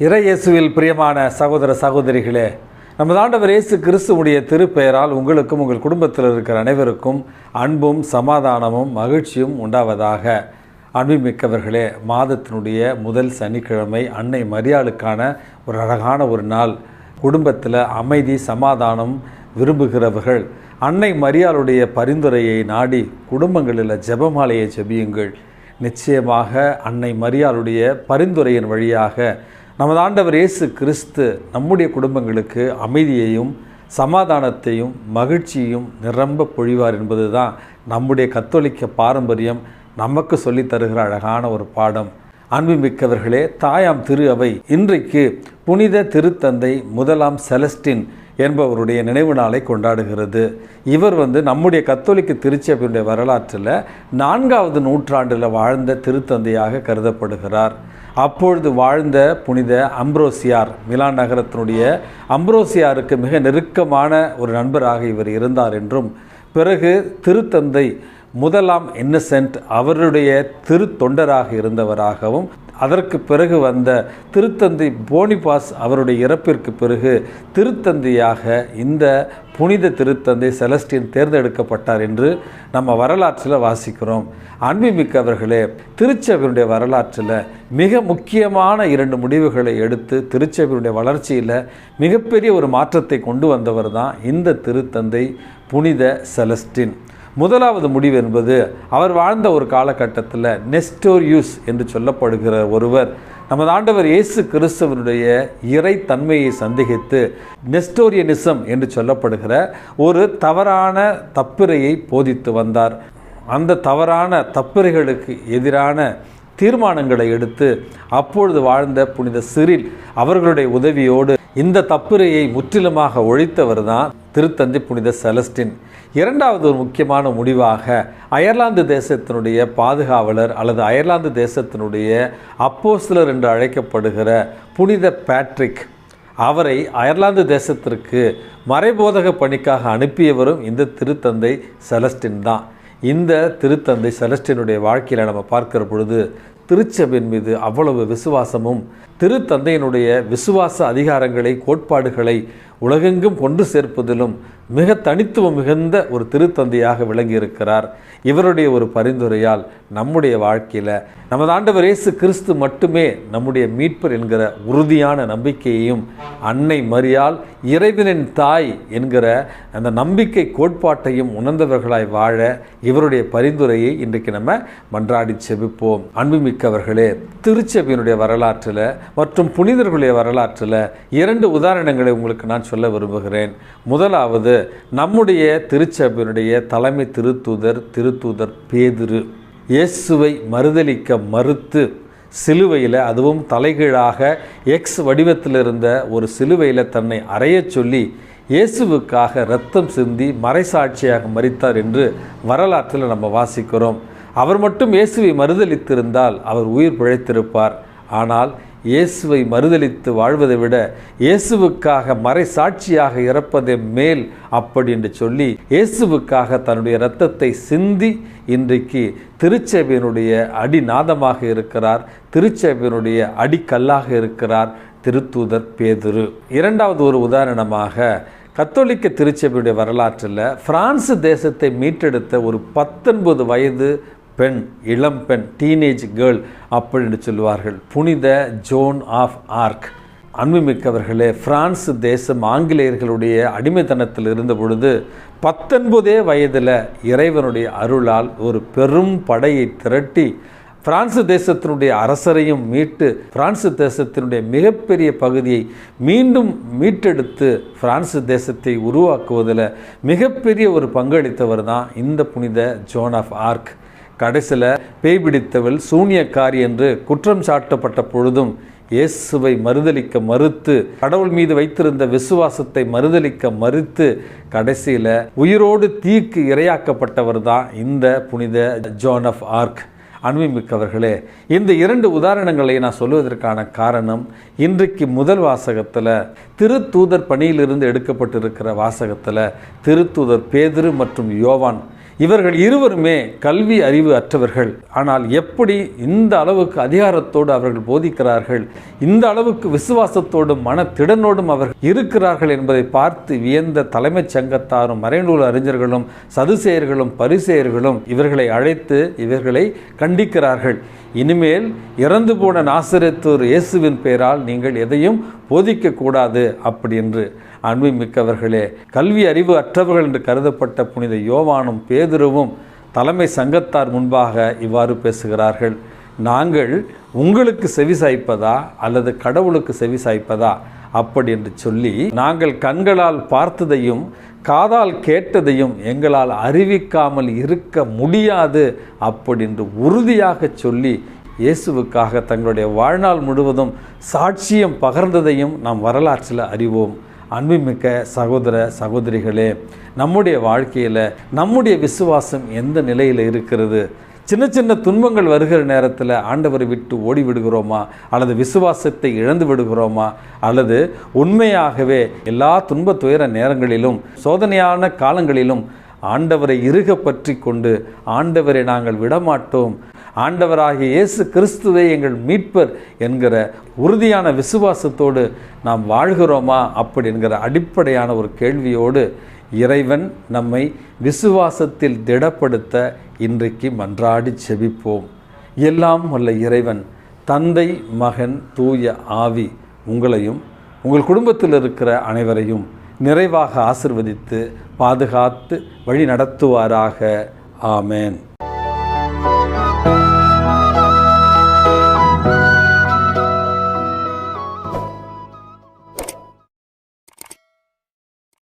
இறையேசுவில் பிரியமான சகோதர சகோதரிகளே நமது ஆண்டவர் இயேசு கிறிஸ்துவுடைய திருப்பெயரால் உங்களுக்கும் உங்கள் குடும்பத்தில் இருக்கிற அனைவருக்கும் அன்பும் சமாதானமும் மகிழ்ச்சியும் உண்டாவதாக. அன்புமிக்கவர்களே மாதத்தினுடைய முதல் சனிக்கிழமை அன்னை மரியாளுக்கான ஒரு அழகான ஒரு நாள். குடும்பத்தில் அமைதி சமாதானம் விரும்புகிறவர்கள் அன்னை மரியாளுடைய பரிந்துரையை நாடி குடும்பங்களில் ஜெபமாலையை ஜெபியுங்கள். நிச்சயமாக அன்னை மரியாளுடைய பரிந்துரையின் வழியாக நமது ஆண்டவர் இயேசு கிறிஸ்து நம்முடைய குடும்பங்களுக்கு அமைதியையும் சமாதானத்தையும் மகிழ்ச்சியையும் நிரம்ப பொழிவார் என்பதுதான் நம்முடைய கத்தோலிக்க பாரம்பரியம். நமக்கு சொல்லித் தருகிற அழகான ஒரு பாடம். அன்புமிக்கவர்களே தாயாம் திரு அவை. இன்றைக்கு புனித திருத்தந்தை முதலாம் செலஸ்டின் என்பவருடைய நினைவு நாளை கொண்டாடுகிறது. இவர் வந்து நம்முடைய கத்தோலிக்க திருச்சபையுடைய வரலாற்றில் நான்காவது நூற்றாண்டில் வாழ்ந்த திருத்தந்தையாக கருதப்படுகிறார். அப்பொழுது வாழ்ந்த புனித அம்ப்ரோசியார் மிலான் நகரத்தினுடைய அம்ப்ரோசியாருக்கு மிக நெருக்கமான ஒரு நண்பராக இவர் இருந்தார் என்றும் பிறகு திருத்தந்தை முதலாம் இன்னசென்ட் அவருடைய திருத்தொண்டராக இருந்தவராகவும் அதற்கு பிறகு வந்த திருத்தந்தை போனிபாஸ் அவருடைய இறப்பிற்கு பிறகு திருத்தந்தையாக இந்த புனித திருத்தந்தை செலஸ்டின் தேர்ந்தெடுக்கப்பட்டார் என்று நம்ம வரலாற்றில் வாசிக்கிறோம். அன்புமிக்கவர்களே திருச்சபையினுடைய வரலாற்றில் மிக முக்கியமான இரண்டு முடிவுகளை எடுத்து திருச்சபையினுடைய வளர்ச்சியில் மிகப்பெரிய ஒரு மாற்றத்தை கொண்டு வந்தவர் தான் இந்த திருத்தந்தை புனித செலஸ்டின். முதலாவது முடிவு என்பது அவர் வாழ்ந்த ஒரு காலகட்டத்தில் நெஸ்டோரியூஸ் என்று சொல்லப்படுகிற ஒருவர் நமது ஆண்டவர் இயேசு கிறிஸ்துவனுடைய இறை தன்மையை சந்தேகித்து நெஸ்டோரியனிசம் என்று சொல்லப்படுகிற ஒரு தவறான தப்பிரையை போதித்து வந்தார். அந்த தவறான தப்பிரைகளுக்கு எதிரான தீர்மானங்களை எடுத்து அப்பொழுது வாழ்ந்த புனித சிறில் அவர்களுடைய உதவியோடு இந்த தப்புரையை முற்றிலுமாக ஒழித்தவர் தான் திருத்தந்தை புனித செலஸ்டின். இரண்டாவது ஒரு முக்கியமான முடிவாக அயர்லாந்து தேசத்தினுடைய பாதுகாவலர் அல்லது அயர்லாந்து தேசத்தினுடைய அப்போஸ்லர் என்று அழைக்கப்படுகிற புனித பேட்ரிக் அவரை அயர்லாந்து தேசத்திற்கு மறைபோதக பணிக்காக அனுப்பியவரும் இந்த திருத்தந்தை செலஸ்டின் தான். இந்த திருத்தந்தை செலஸ்டினுடைய வாழ்க்கையில் நம்ம பார்க்கிற பொழுது திருச்சபையின் மீது அவ்வளவு விசுவாசமும் திருத்தந்தையினுடைய விசுவாச அதிகாரங்களை கோட்பாடுகளை உலகெங்கும் கொண்டு சேர்ப்பதிலும் மிக தனித்துவம் மிகுந்த ஒரு திருத்தந்தையாக விளங்கியிருக்கிறார். இவருடைய ஒரு பரிந்துரையால் நம்முடைய வாழ்க்கையில் நமது ஆண்டவர் இயேசு கிறிஸ்து மட்டுமே நம்முடைய மீட்பர் என்கிற உறுதியான நம்பிக்கையையும் அன்னை மரியால் இறைவனின் தாய் என்கிற அந்த நம்பிக்கை கோட்பாட்டையும் உணர்ந்தவர்களாய் வாழ இவருடைய பரிந்துரையை இன்றைக்கு நம்ம மன்றாடி செபிப்போம். அன்புமிக்கவர்களே திருச்சபையினுடைய வரலாற்றில் மற்றும் புனிதர்களுடைய வரலாற்றில் இரண்டு உதாரணங்களை உங்களுக்கு நான் சொல்ல விரும்புகிறேன். முதலாவது நம்முடைய திருச்சபையினுடைய தலைமை திருத்தூதர் திருத்தூதர் பேதிரு இயேசுவை மறுதளிக்க மறுத்து சிலுவையில் அதுவும் தலைகீழாக எக்ஸ் வடிவத்தில் இருந்த ஒரு சிலுவையில் தன்னை அறையச் சொல்லி இயேசுவுக்காக ரத்தம் சிந்தி மறைசாட்சியாக மறித்தார் என்று வரலாற்றில் நம்ம வாசிக்கிறோம். அவர் மட்டும் இயேசுவை மறுதளித்திருந்தால் அவர் உயிர் பிழைத்திருப்பார். ஆனால் இயேசுவை மறுதலித்து வாழ்வதை விட இயேசுவுக்காக மறை சாட்சியாக இறப்பதே மேல் அப்படி என்று சொல்லி இயேசுவுக்காக தன்னுடைய இரத்தத்தை சிந்தி இன்றைக்கு திருச்சபையினுடைய அடிநாதமாக இருக்கிறார். திருச்சபையினுடைய அடிக்கல்லாக இருக்கிறார். திருத்தூதர் பேதுரு. இரண்டாவது ஒரு உதாரணமாக கத்தோலிக்க திருச்சபையுடைய வரலாற்றில் பிரான்ஸ் தேசத்தை மீட்டெடுத்த ஒரு பத்தொன்பது வயது பெண் இளம் பெண் டீனேஜ் கேர்ள் அப்படின்னு சொல்லுவார்கள். புனித ஜோன் ஆஃப் ஆர்க் அன்புமிக்கவர்களே பிரான்ஸ் தேசம் ஆங்கிலேயர்களுடைய அடிமைத்தனத்தில் இருந்த பொழுது பத்தொன்பதே வயதில் இறைவனுடைய அருளால் ஒரு பெரும் படையை திரட்டி பிரான்சு தேசத்தினுடைய அரசரையும் மீட்டு பிரான்சு தேசத்தினுடைய மிகப்பெரிய பகுதியை மீண்டும் மீட்டெடுத்து பிரான்சு தேசத்தை உருவாக்குவதில் மிகப்பெரிய ஒரு பங்களித்தவர் தான் இந்த புனித ஜோன் ஆஃப் ஆர்க் கடைசியில் பேய் பிடித்தவள் சூனியக்காரி என்று குற்றம் சாட்டப்பட்ட பொழுதும் இயேசுவை மறுதளிக்க மறுத்து கடவுள் மீது வைத்திருந்த விசுவாசத்தை மறுதளிக்க மறுத்து கடைசியில் உயிரோடு தீக்கு இரையாக்கப்பட்டவர் தான் இந்த புனித ஜோன் ஆஃப் ஆர்க். அன்புமிக்கவர்களே இந்த இரண்டு உதாரணங்களை நான் சொல்லுவதற்கான காரணம் இன்றைக்கு முதல் வாசகத்தில் திருத்தூதர் பணியிலிருந்து எடுக்கப்பட்டிருக்கிற வாசகத்தில் திருத்தூதர் பேதுரு மற்றும் யோவான் இவர்கள் இருவருமே கல்வி அறிவு அற்றவர்கள். ஆனால் எப்படி இந்த அளவுக்கு அதிகாரத்தோடு அவர்கள் போதிக்கிறார்கள்? இந்த அளவுக்கு விசுவாசத்தோடும் மனத்திடனோடும் அவர்கள் இருக்கிறார்கள் என்பதை பார்த்து வியந்த தலைமைச் சங்கத்தாரும் மறைநூல் அறிஞர்களும் சதுசேயர்களும் பரிசேயர்களும் இவர்களை அழைத்து இவர்களை கண்டிக்கிறார்கள். இனிமேல் இறந்து போன நாசரத்தூர் இயேசுவின் பெயரால் நீங்கள் எதையும் போதிக்கக்கூடாது அப்படி என்று அன்பு மிக்கவர்களே கல்வி அறிவு அற்றவர்கள் என்று கருதப்பட்ட புனித யோவானும் பேதுருவும் தலைமை சங்கத்தார் முன்பாக இவ்வாறு பேசுகிறார்கள். நாங்கள் உங்களுக்கு செவி சாய்ப்பதா அல்லது கடவுளுக்கு செவி சாய்ப்பதா? அப்படி என்று சொல்லி நாங்கள் கண்களால் பார்த்ததையும் காதால் கேட்டதையும் எங்களால் அறிவிக்காமல் இருக்க முடியாது அப்படி என்று உறுதியாக சொல்லி இயேசுவுக்காக தங்களுடைய வாழ்நாள் முழுவதும் சாட்சியம் பகர்ந்ததையும் நாம் வரலாற்றில் அறிவோம். அன்புமிக்க சகோதர சகோதரிகளே நம்முடைய வாழ்க்கையில் நம்முடைய விசுவாசம் எந்த நிலையில் இருக்கிறது? சின்ன சின்ன துன்பங்கள் வருகிற நேரத்தில் ஆண்டவரை விட்டு ஓடி விடுகிறோமா? அல்லது விசுவாசத்தை இழந்து விடுகிறோமா? அல்லது உண்மையாகவே எல்லா துன்ப துயர நேரங்களிலும் சோதனையான காலங்களிலும் ஆண்டவரை இருக பற்றி கொண்டு ஆண்டவரை நாங்கள் விடமாட்டோம். ஆண்டவராகிய இயேசு கிறிஸ்துவே எங்கள் மீட்பர் என்கிற உறுதியான விசுவாசத்தோடு நாம் வாழ்கிறோமா? அப்படி என்கிற அடிப்படையான ஒரு கேள்வியோடு இறைவன் நம்மை விசுவாசத்தில் திடப்படுத்த இன்றைக்கு மன்றாடி செபிப்போம். எல்லாம் வல்ல இறைவன் தந்தை மகன் தூய ஆவி உங்களையும் உங்கள் குடும்பத்தில் இருக்கிற அனைவரையும் நிறைவாக ஆசிர்வதித்து பாதுகாத்து வழி நடத்துவாராக ஆமேன்.